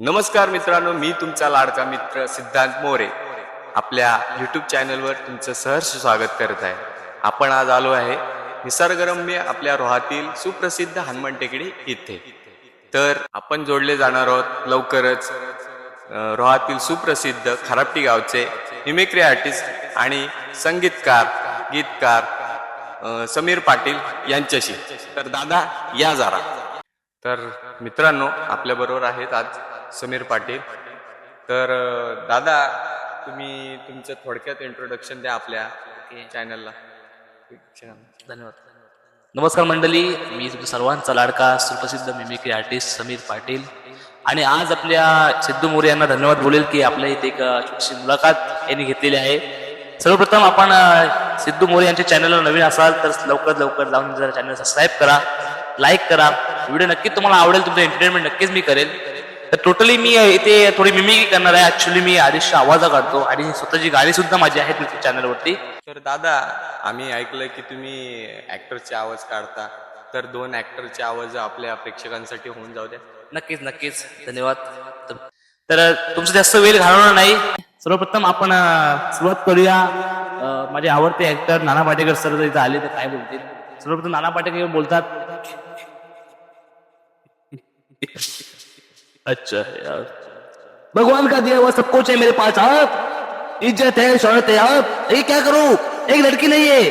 नमस्कार मित्रांनो मी तुमचा लाडका मित्र सिद्धांत मोरे. आपल्या यूट्यूब चॅनलवर तुमचं सहर्ष स्वागत करत आहे. आपण आज आलो आहे निसर्गरम्य आपल्या रोहातील सुप्रसिद्ध हनुमान टेकडी इथे. तर आपण जोडले जाणार आहोत लवकरच रोहातील सुप्रसिद्ध खरापटी गावचे मिमिक्री आर्टिस्ट आणि संगीतकार गीतकार समीर पाटील यांच्याशी. तर दादा या जरा. तर मित्रांनो आपल्याबरोबर आहेत आज समीर पाटील. तर दादा तुम्ही तुमचं थोडक्यात इंट्रोडक्शन द्या आपल्या चॅनलला धन्यवाद. नमस्कार मंडळी मी तुमचा सर्वांचा लाडका सुप्रसिद्ध मिमिक्री आर्टिस्ट समीर पाटील. आणि आज आपल्या सिद्धू मोरे यांना धन्यवाद बोलेल की आपल्या इथे एक छोटीशी मुलाखत यांनी घेतलेली आहे. सर्वप्रथम आपण सिद्धू मोरे यांच्या चॅनलवर नवीन असाल तर लवकर लवकर जाऊन जरा चॅनल सबस्क्राईब करा लाईक करा. व्हिडिओ नक्कीच तुम्हाला आवडेल तुमचं एंटरटेनमेंट नक्कीच मी करेल. तर टोटली मी इथे थोडी मिमिक्री करणार आहे. ऍक्च्युली मी आदिशच्या आवाजा काढतो. आणि स्वतःची गाणी सुद्धा माझी आहेत मी चॅनलवरती तर दादा आम्ही ऐकलं की तुम्ही ऍक्टरचे आवाज काढता. तर दोन ऍक्टरचे आवाज आपल्या प्रेक्षकांसाठी होऊन जाऊ द्या. नक्कीच नक्कीच. धन्यवाद. तर- तुमचं जास्त वेळ घालवणार नाही. सर्वप्रथम आपण सुरुवात करूया. माझे आवडते ऍक्टर नाना पाटेकर सर इथं आले तर काय बोलतील? सर्वप्रथम नाना पाटेकर बोलतात. अच्छा है यार। भगवान का दिया हुआ सब कुछ है मेरे पास, आप। इज़्ज़त है, शौहरत है, आप। ये क्या करूँ? एक लड़की नहीं है।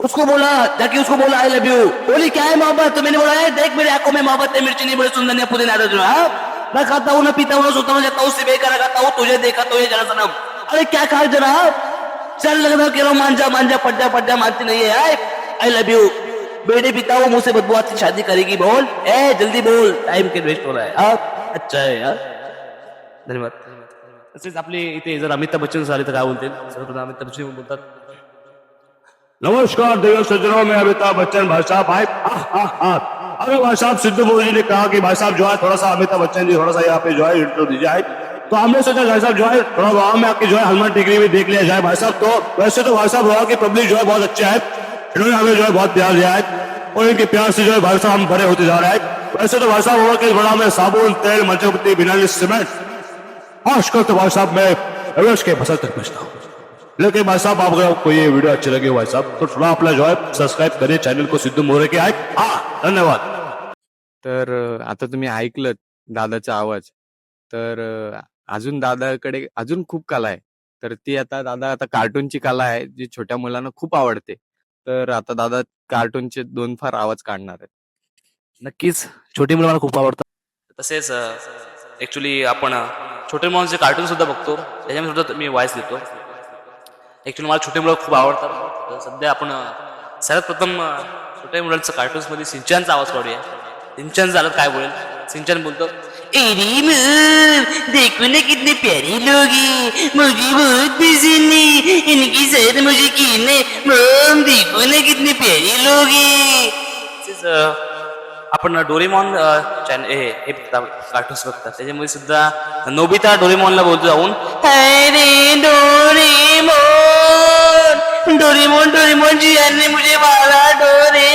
उसको बोला, जाके उसको बोला आई लव यू बोली, क्या है मोहब्बत? तो मैंने बोला है देख मेरी आँखों में मोहब्बत है, मिर्ची नहीं, बड़े सुंदर नहीं पूरे नाराज़ हो, आप। मैं खाता हूँ ना पीता हूँ ना सोता हूँ जाता हूँ सिबे करा खाता हूँ, तुझे देखा तो ये जरा सनम। अरे क्या कहा जनाब चल लग रहा कह रहा हूँ मांझा मांझा पड्डा पड्डा मानती नहीं है आई लव यू बेटे पिता हूँ मुझसे बदबू आती शादी करेगी बोल। ए जल्दी बोल। टाइम के वेस्ट हो रहा है। आप अच्छा है यार। धन्यवाद। तसेच आपले इथे जर अमिताभ बच्चन झाले तर काय बोलतील सर्वप्रथम अमिताभ बच्चन बोलतात. नमस्कार देव सज्जनों में अमिताभ बच्चन भाई साहब आए। अरे भाई साहब सिद्धू मोदी जी ने कहा कि भाई साहब जो है थोड़ा सा अमिताभ बच्चन जी थोड़ा सा यहाँ पे जो है इंट्रो दीजिए आए तो हमने सोचा भाई साहब जो है थोड़ा गाँव में आके जो है हनुमान टेकरी में देख लिया जाए भाई साहब। तो वैसे तो भाई साहब वहाँ की पब्लिक जो है बहुत अच्छा है। इन्होंने हमें जो है बहुत प्यार दिया है। और इनके प्यार से जो है भाई साहब हम बड़े होते जा रहे हैं। वैसे तो भाई साहब हुआ के बड़ा में साबुन तेल मजबूती बिना सीमेंट। आजकल तो भाई साहब मैं एवरेस्ट के फसल तक पहुंचता हूँ। लेकिन भाई साहब आप अगर आपको ये वीडियो अच्छी लगी हो भाई साहब तो थोड़ा अपना जो है सब्सक्राइब करें चैनल को सिद्धू मोरे के आए। हाँ धन्यवाद। तर आता तुम्ही ऐकलं दादाचा आवाज तर अजून दादाकडे अजून खूप कला आहे. तर ती आता दादा आता कार्टूनची कला आहे जी छोट्या मुलांना खूप आवडते. तर आता दादा कार्टूनचे दोन फार आवाज काढणार आहेत. नक्कीच. छोटी मुलं मला खूप आवडतात. तसेच ऍक्च्युली आपण छोटे मुलांचे कार्टून सुद्धा बघतो. त्याच्यामध्ये सुद्धा मी वॉइस देतो. ऍक्च्युली मला छोटे मुलं खूप आवडतात. तर सध्या आपण सर्वात प्रथम छोट्या मुलांचं कार्टून्समध्ये सिंचनचा आवाज काढूया. सिंचन झालं काय बोलेल? सिंचन बोलतो. एरी देखो ना कितने प्यारे लोग मुझे बहुत पसंद है। इनकी सर मुझे कीने। मम देखो ना कितने प्यारे लोग आपण डोरेमॉन चॅनल हे। कार्टून्स बघतात त्याच्यामध्ये सुद्धा नोबिता डोरेमॉनला बोलतो जाऊन। अरे डोरेमॉन। डोरेमॉन डोरेमॉन जी मुझे मारा डोरेमॉन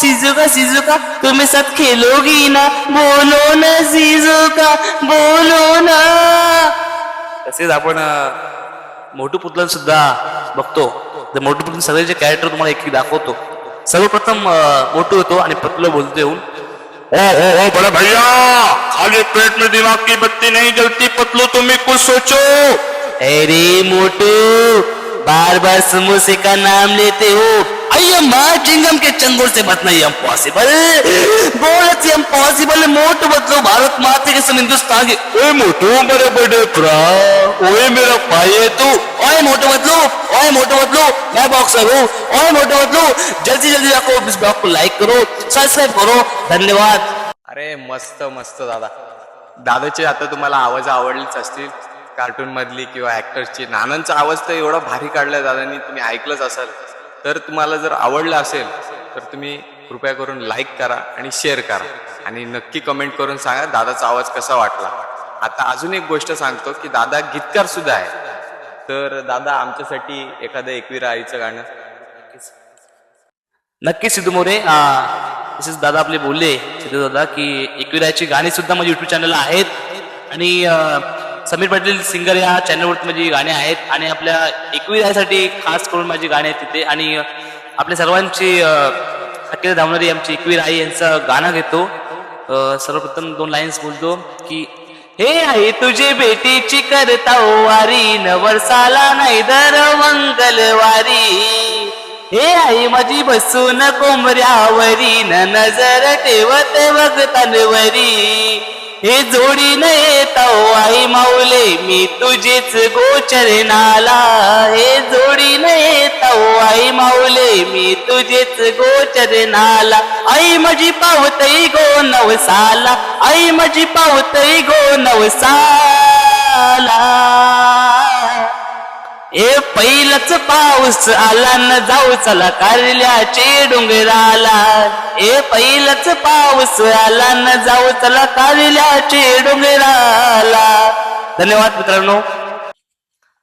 सिजुका सिजुका सिजुका तुम साथ खेलोगी ना बोलो ना सिजुका बोलो ना. तसेच आपण मोठू पुतलं सुद्धा बघतो. तर मोठू पुतलं सगळे जे कॅरेक्टर तुम्हाला एक दाखवतो. सर्वप्रथम मोठू होतो आणि पतलं बोलतो येऊन ओ ओ ओ बड़े भैया खाली पेट में दिमाग की बत्ती नहीं जलती पतलू तुम भी कुछ सोचो. अरे मोटू बार बार समोसे का नाम लेते हो? अय्या माँ चिंगम के चंगुल से बचना इम्पॉसिबल बहुत इम्पॉसिबल मोटू बदलो भारत माते के सम हिंदुस्तान के ओए मोटू मेरे बड़े भरा ओए मेरा भाई है तू। ओए मोटू बदलो ओए मोटू बदलो मैं बॉक्सर हूँ। ओए मोटू बदलो जल्दी जल्दी जाको इस ब्लॉग को लाइक करो सब्सक्राइब करो। धन्यवाद। अरे मस्त मस्त दादा। दादाचे आता तुम्हाला आवाज आवडलेच असतील कार्टून मधली किंवा ऍक्टरची नानांचा आवाज तर एवढा भारी काढलाय दादांनी तुम्ही ऐकलंच असाल. तर तुम्हाला जर आवडलं असेल तर तुम्ही कृपया करून लाईक करा आणि शेअर करा. आणि नक्की कमेंट करून सांगा दादाचा आवाज कसा वाटला. आता अजून एक गोष्ट सांगतो की दादा गीतकार सुद्धा आहे. तर दादा आमच्यासाठी एखादं एकविरा आईचं गाणं. नक्की सिद्धू मोरे तसेच दादा आपले बोलले सिद्धू दादा की एकविराची गाणी सुद्धा माझ्या युट्यूब चॅनल आहेत. आणि समीर पाटील सिंगर या चॅनलवरती माझी गाणी आहेत आणि आपल्या एकविरासाठी खास करून माझी गाणी आहेत तिथे. आणि आपल्या सर्वांची हक्के धावणारी आमची एकवीर आई यांचं गाणं घेतो. सर्वप्रथम दोन लाईन्स बोलतो की हे आई तुझे बेटीची करता वारी न नाही दर मंगलवारी. हे आई माझी बसून कोंबऱ्यावरी न नजर ठेवत बघतानवरी हे जोडी न येताओ आई माऊले मी तुझेच गोचर नाला. हे जोडी न येताओ आई माऊले मी तुझेच गोचर नाला. आई माझी पावतई गो नवसाला आई माझी पावतई गो नवसाला ए पहिलंच पाऊस आला न जाऊ चला कारल्याचे डोंगराला ए पहिलंच पाऊस आला न जाऊ चला कारल्याचे डोंगराला धन्यवाद मित्रांनो.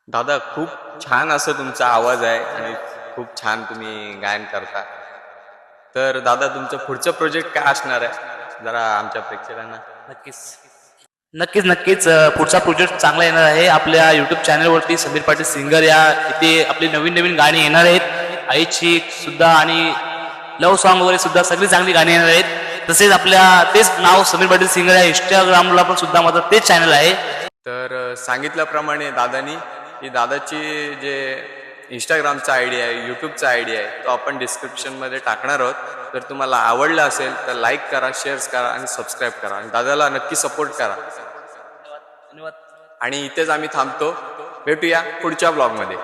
दादा खूप छान असं तुमचा आवाज आहे आणि खूप छान तुम्ही गायन करता. तर दादा तुमचं पुढचं प्रोजेक्ट काय असणार आहे? जरा आमच्या प्रेक्षकांना. नक्कीच. नक्कीच नक्कीच. पुढचा प्रोजेक्ट चांगला येणार आहे. आपल्या युट्यूब चॅनलवरती समीर पाटील सिंगर या इथे आपली नवीन नवीन गाणी येणार आहेत. आईची सुद्धा आणि लव्ह सॉन्ग वगैरे सुद्धा सगळी चांगली गाणी येणार आहेत. तसेच आपल्या तेच नाव समीर पाटील सिंगर या इंस्टाग्रामला पण सुद्धा माझं तेच चॅनल आहे. तर सांगितल्याप्रमाणे दादानी की दादाची जे इंस्टाग्रामचा आय डी आहे यूट्यूबचा आय डी आहे तो आपण डिस्क्रिप्शनमध्ये टाकणार आहोत. तर तुम्हाला आवडलं असेल तर लाईक करा शेअर करा आणि सबस्क्राईब करा. आणि दादाला नक्की सपोर्ट करा. धन्यवाद. आणि इथेच आम्ही थांबतो. भेटूया पुढच्या ब्लॉगमध्ये